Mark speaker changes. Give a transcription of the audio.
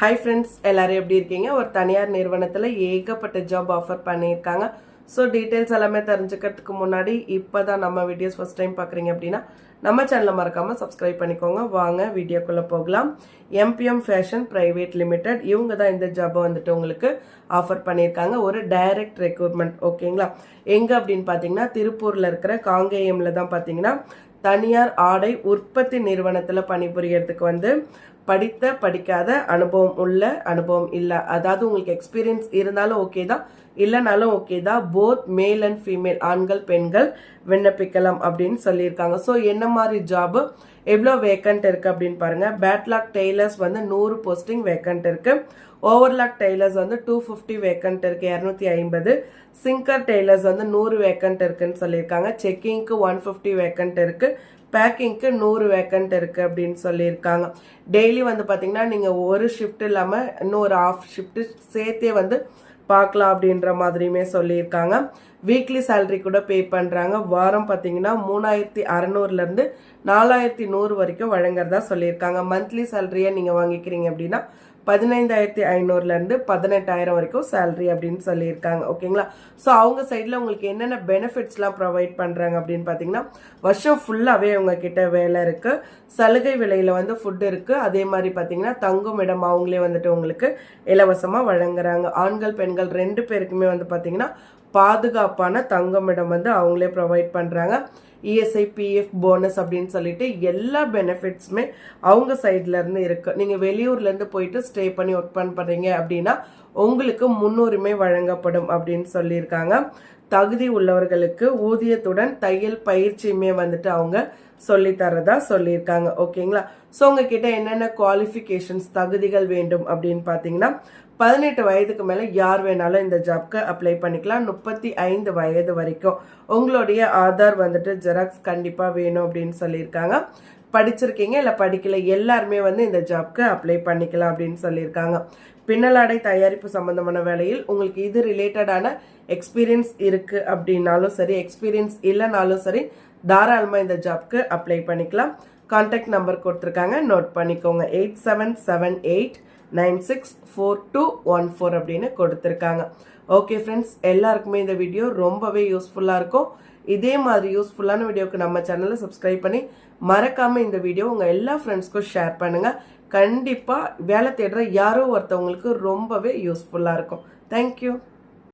Speaker 1: Hi friends எல்லோரும் எப்படி இருக்கீங்க? ஒரு தனியார் நிறுவனத்தில் ஏகப்பட்ட ஜாப் ஆஃபர் பண்ணியிருக்காங்க. ஸோ டீட்டெயில்ஸ் எல்லாமே தெரிஞ்சுக்கிறதுக்கு முன்னாடி இப்போ தான் நம்ம வீடியோஸ் ஃபஸ்ட் டைம் பார்க்குறீங்க அப்படின்னா நம்ம சேனலை மறக்காமல் சப்ஸ்கிரைப் பண்ணிக்கோங்க. வாங்க வீடியோக்குள்ளே போகலாம். எம்பிஎம் ஃபேஷன் ப்ரைவேட் லிமிடெட் இவங்க தான் இந்த ஜாபை வந்துட்டு உங்களுக்கு ஆஃபர் பண்ணியிருக்காங்க. ஒரு டைரக்ட் ரெக்ரூட்மெண்ட் ஓகேங்களா எங்கே அப்படின்னு பார்த்தீங்கன்னா திருப்பூரில் இருக்கிற காங்கேயமில் தான் பார்த்தீங்கன்னா தனியார் ஆடை உற்பத்தி நிறுவனத்தில் பணிபுரியறதுக்கு வந்து படித்த படிக்காத அனுபவம் உள்ள அனுபவம் இல்லை. அதாவது உங்களுக்கு எக்ஸ்பீரியன்ஸ் இருந்தாலும் ஓகே தான். இல்லைனாலும் ஓகே தான். போத் மேல் அண்ட் ஃபீமேல் ஆண்கள் பெண்கள் விண்ணப்பிக்கலாம் அப்படின்னு சொல்லியிருக்காங்க. ஸோ என்ன மாதிரி ஜாபு எவ்வளோ வேக்கண்ட் இருக்கு அப்படின்னு பாருங்க. பேட்லாக் டெய்லர்ஸ் வந்து நூறு போஸ்டிங் வேக்கண்ட் இருக்கு. ஓவர்லாக் டெய்லர்ஸ் வந்து டூ ஃபிஃப்டி வேக்கண்ட் இருக்கு. இரநூத்தி ஐம்பது. சிங்கர் டெய்லர்ஸ் வந்து நூறு வேக்கண்ட் இருக்குன்னு சொல்லியிருக்காங்க. செக்கிங்க்கு ஒன் ஃபிஃப்டி வேக்கண்ட் இருக்கு. பேக்கிங்க்கு நூறு வேக்கண்ட் இருக்குது அப்படின்னு சொல்லியிருக்காங்க. டெய்லி வந்து பார்த்தீங்கன்னா நீங்கள் ஒரு ஷிஃப்ட் இல்லாமல் இன்னொரு ஆஃப் ஷிஃப்ட்டு சேர்த்தே வந்து பார்க்கலாம் அப்படின்ற மாதிரியுமே சொல்லியிருக்காங்க. வீக்லி சேலரி கூட பே பண்ணுறாங்க வாரம் பார்த்தீங்கன்னா மூணாயிரத்தி அறநூறுலேருந்து நாலாயிரத்தி நூறு வரைக்கும் வழங்குறதா சொல்லியிருக்காங்க. மந்த்லி சேலரியை நீங்கள் வாங்கிக்கிறீங்க அப்படின்னா பதினைந்தாயிரத்தி ஐநூறுலேருந்து பதினெட்டாயிரம் வரைக்கும் சேலரி அப்படின்னு சொல்லியிருக்காங்க. ஓகேங்களா? ஸோ அவங்க சைடில் உங்களுக்கு என்னென்ன பெனிஃபிட்ஸ்லாம் ப்ரொவைட் பண்ணுறாங்க அப்படின்னு பார்த்தீங்கன்னா வருஷம் ஃபுல்லாகவே அவங்கக்கிட்ட வேலை இருக்குது சலுகை விலையில் வந்து ஃபுட்டு இருக்குது அதே மாதிரி பார்த்தீங்கன்னா தங்கும் இடம் அவங்களே வந்துட்டு உங்களுக்கு இலவசமாக வழங்குறாங்க. ஆண்கள் பெண்கள் ரெண்டு பேருக்குமே வந்து பார்த்தீங்கன்னா பாதுகாப்பான தங்குமிடம் வந்து அவங்களே ப்ரொவைட் பண்ணுறாங்க இஎஸ்ஐ பிஎஃப் போனஸ் அப்படின்னு சொல்லிட்டு எல்லா பெனிஃபிட்ஸுமே அவங்க சைட்லேருந்து இருக்குது நீங்கள் வெளியூர்லேருந்து போயிட்டு ஸ்டே பண்ணி ஒர்க் பண்ணுறீங்க அப்படின்னா உங்களுக்கு முன்னுரிமை வழங்கப்படும் அப்படின்னு சொல்லியிருக்காங்க. தகுதி உள்ளவர்களுக்கு ஊதியத்துடன் தையல் பயிற்சியுமே வந்துட்டு அவங்க சொல்லித்தரதா சொல்லியிருக்காங்க. ஓகேங்களா ஸோ உங்ககிட்ட என்னென்ன குவாலிஃபிகேஷன்ஸ் தகுதிகள் வேண்டும் அப்படின்னு பார்த்தீங்கன்னா பதினெட்டு வயதுக்கு மேலே யார் வேணாலும் இந்த ஜாப்க்கு அப்ளை பண்ணிக்கலாம். முப்பத்தி ஐந்து வயது வரைக்கும் உங்களுடைய ஆதார் வந்துட்டு ஜெராக்ஸ் கண்டிப்பாக வேணும் அப்படின்னு சொல்லியிருக்காங்க. படிச்சிருக்கீங்க இல்லை படிக்கல எல்லாருமே வந்து இந்த ஜாப்க்கு அப்ளை பண்ணிக்கலாம் அப்படின்னு சொல்லியிருக்காங்க. பின்னலாடை தயாரிப்பு சம்பந்தமான வேலையில் உங்களுக்கு இது ரிலேட்டடான எக்ஸ்பீரியன்ஸ் இருக்கு அப்படின்னாலும் சரி எக்ஸ்பீரியன்ஸ் இல்லைனாலும் சரி தாராளமாக இந்த ஜாப்க்கு அப்ளை பண்ணிக்கலாம். கான்டாக்ட் நம்பர் கொடுத்துருக்காங்க நோட் பண்ணிக்கோங்க. Eight seven seven eight nine six four two one four அப்படின்னு கொடுத்துருக்காங்க. ஓகே ஃப்ரெண்ட்ஸ் எல்லாருக்குமே இந்த வீடியோ ரொம்பவே யூஸ்ஃபுல்லாக இருக்கும். இதே மாதிரி யூஸ்ஃபுல்லான வீடியோக்கு நம்ம சேனலை சப்ஸ்கிரைப் பண்ணி மறக்காமல் இந்த வீடியோ உங்கள் எல்லா ஃப்ரெண்ட்ஸ்க்கும் ஷேர் பண்ணுங்கள் கண்டிப்பாக வேலை தேடுற யாரோ ஒருத்தவங்களுக்கு ரொம்பவே யூஸ்ஃபுல்லாக இருக்கும். தேங்க்யூ